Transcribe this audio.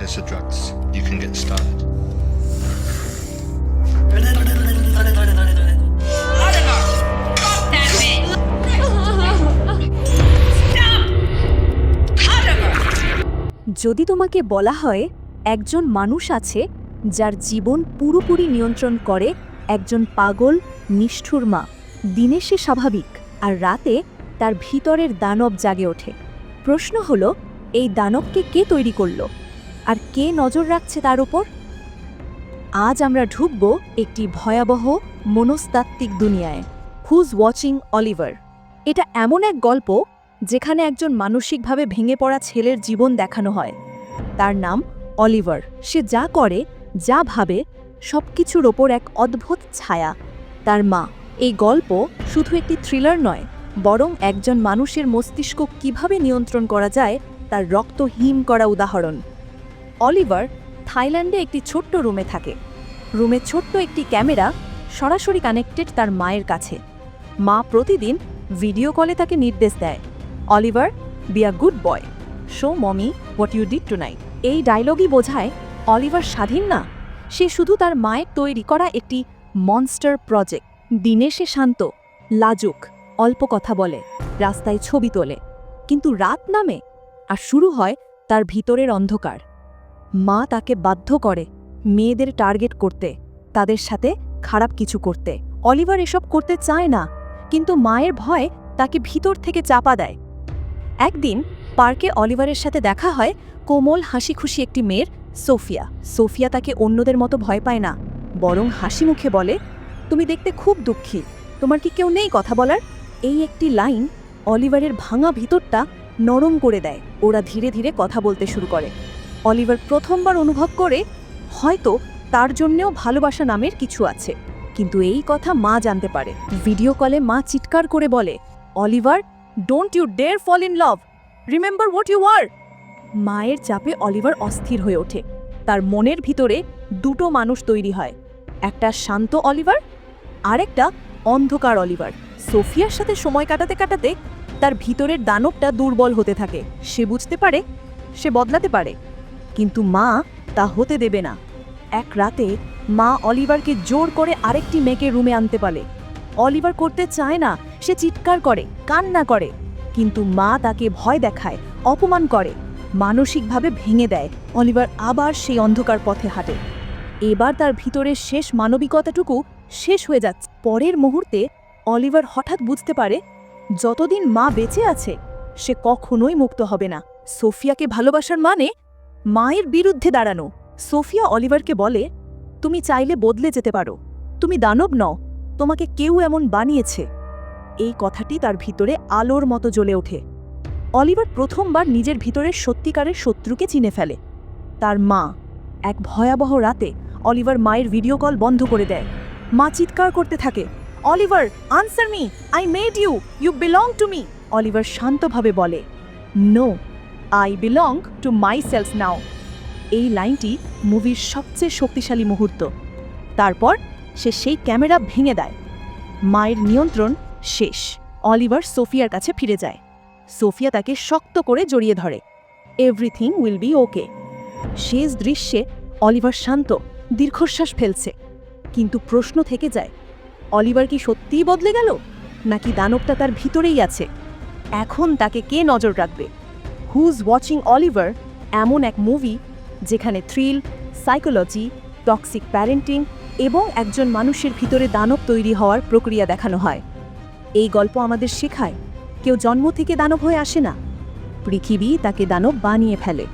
Here's the drugs. You can get started. যদি তোমাকে বলা হয় একজন মানুষ আছে যার জীবন পুরোপুরি নিয়ন্ত্রণ করে একজন পাগল, নিষ্ঠুর মা দিনে সে স্বাভাবিক আর রাতে তার ভিতরের দানব জাগে ওঠে প্রশ্ন হলো, এই দানবকে কে তৈরি করল আর কে নজর রাখছে তার উপর? আজ আমরা ঢুকব একটি ভয়াবহ, মনস্তাত্ত্বিক দুনিয়ায়। হুজ ওয়াচিং অলিভার এটা এমন এক গল্প যেখানে একজন মানসিকভাবে ভেঙে পড়া ছেলের জীবন দেখানো হয়। তার নাম অলিভার সে যা করে, যা ভাবে সব কিছুর ওপর এক অদ্ভুত ছায়া। তার মা। এই গল্প শুধু একটি থ্রিলার নয়, বরং একজন মানুষের মস্তিষ্ক কীভাবে নিয়ন্ত্রণ করা যায়, তার রক্ত হিম করা উদাহরণ। অলিভার থাইল্যান্ডে একটি ছোট্ট রুমে থাকে। রুমে ছোট্ট একটি ক্যামেরা সরাসরি কানেক্টেড তার মায়ের কাছে। মা প্রতিদিন ভিডিও কলে তাকে নির্দেশ দেয়, Oliver be a good boy show mummy what you did tonight এই ডায়লগই বোঝায়, অলিভার স্বাধীন না। সে শুধু তার মায়ের তৈরি করা একটি মনস্টার প্রজেক্ট দিনে সে শান্ত, লাজুক, অল্প কথা বলে, রাস্তায় ছবি তোলে। কিন্তু রাত নামে, আর শুরু হয় তার ভিতরের অন্ধকার। মা তাকে বাধ্য করে মেয়েদের টার্গেট করতে, তাদের সাথে খারাপ কিছু করতে। অলিভার এসব করতে চায় না, কিন্তু মায়ের ভয় তাকে ভিতর থেকে চাপা দেয়। একদিন পার্কে অলিভারের সাথে দেখা হয় কোমল হাসি খুশি একটি মেয়ের, সোফিয়া। সোফিয়া তাকে অন্যদের মতো ভয় পায় না, বরং হাসি মুখে বলে, তুমি দেখতে খুব দুঃখী, তোমার কি কেউ নেই কথা বলার? এই একটি লাইন অলিভারের ভাঙা ভিতরটা নরম করে দেয়। ওরা ধীরে ধীরে কথা বলতে শুরু করে। অলিভার প্রথমবার অনুভব করে হয়তো তার জন্যেও ভালোবাসা নামের কিছু আছে। কিন্তু এই কথা মা জানতে পারে। ভিডিও কলে মা চিৎকার করে বলে, Oliver don't you dare fall in love remember what you are মায়ের চাপে অলিভার অস্থির হয়ে ওঠে। তার মনের ভিতরে দুটো মানুষ তৈরি হয়। একটা শান্ত অলিভার, আরেকটা অন্ধকার অলিভার। সোফিয়ার সাথে সময় কাটাতে কাটাতে তার ভিতরের দানবটা দুর্বল হতে থাকে। সে বুঝতে পারে, সে বদলাতে পারে। কিন্তু মা তা হতে দেবে না। এক রাতে মা অলিভারকে জোর করে আরেকটি মেয়েকে রুমে আনতে পারে অলিভার করতে চায় না, সে চিৎকার করে, কান্না করে। কিন্তু মা তাকে ভয় দেখায়, অপমান করে, মানসিকভাবে ভেঙে দেয়। অলিভার আবার সেই অন্ধকার পথে হাঁটে। এবার তার ভিতরের শেষ মানবিকতাটুকু শেষ হয়ে যাচ্ছে। পরের মুহূর্তে অলিভার হঠাৎ বুঝতে পারে, যতদিন মা বেঁচে আছে, সে কখনোই মুক্ত হবে না। সোফিয়াকে ভালোবাসার মানে মায়ের বিরুদ্ধে দাঁড়ানো। সোফিয়া অলিভারকে বলে, তুমি চাইলে বদলে যেতে পারো। তুমি দানব নও, তোমাকে কেউ এমন বানিয়েছে। এই কথাটি তার ভিতরে আলোর মতো জ্বলে ওঠে। অলিভার প্রথমবার নিজের ভিতরের সত্যিকারের শত্রুকে চিনে ফেলে। তার মা, এক ভয়াবহ রাতে অলিভার মায়ের ভিডিও কল বন্ধ করে দেয়। মা চিৎকার করতে থাকে, Oliver, answer me, I made you you belong to me. Oliver শান্তভাবে বলে, no I belong to myself now এই লাইনটি মুভির সবচেয়ে শক্তিশালী মুহূর্ত। তারপর সে সেই ক্যামেরা ভেঙে দেয়। মায়ের নিয়ন্ত্রণ শেষ। অলিভার সোফিয়ার কাছে ফিরে যায়। সোফিয়া তাকে শক্ত করে জড়িয়ে ধরে। এভরিথিং উইল বি ওকে শেষ দৃশ্যে অলিভার শান্ত, দীর্ঘশ্বাস ফেলছে। কিন্তু প্রশ্ন থেকে যায়, অলিভার কি সত্যিই বদলে গেল? নাকি দানবটা তার ভিতরেই আছে? এখন তাকে কে নজর রাখবে? হুজ ওয়াচিং অলিভার এমন এক মুভি যেখানে থ্রিল সাইকোলজি টক্সিক প্যারেন্টিং এবং একজন মানুষের ভিতরে দানব তৈরি হওয়ার প্রক্রিয়া দেখানো হয়। এই গল্প আমাদের শেখায়, কেউ জন্ম থেকে দানব হয়ে আসে না। পৃথিবী তাকে দানব বানিয়ে ফেলে।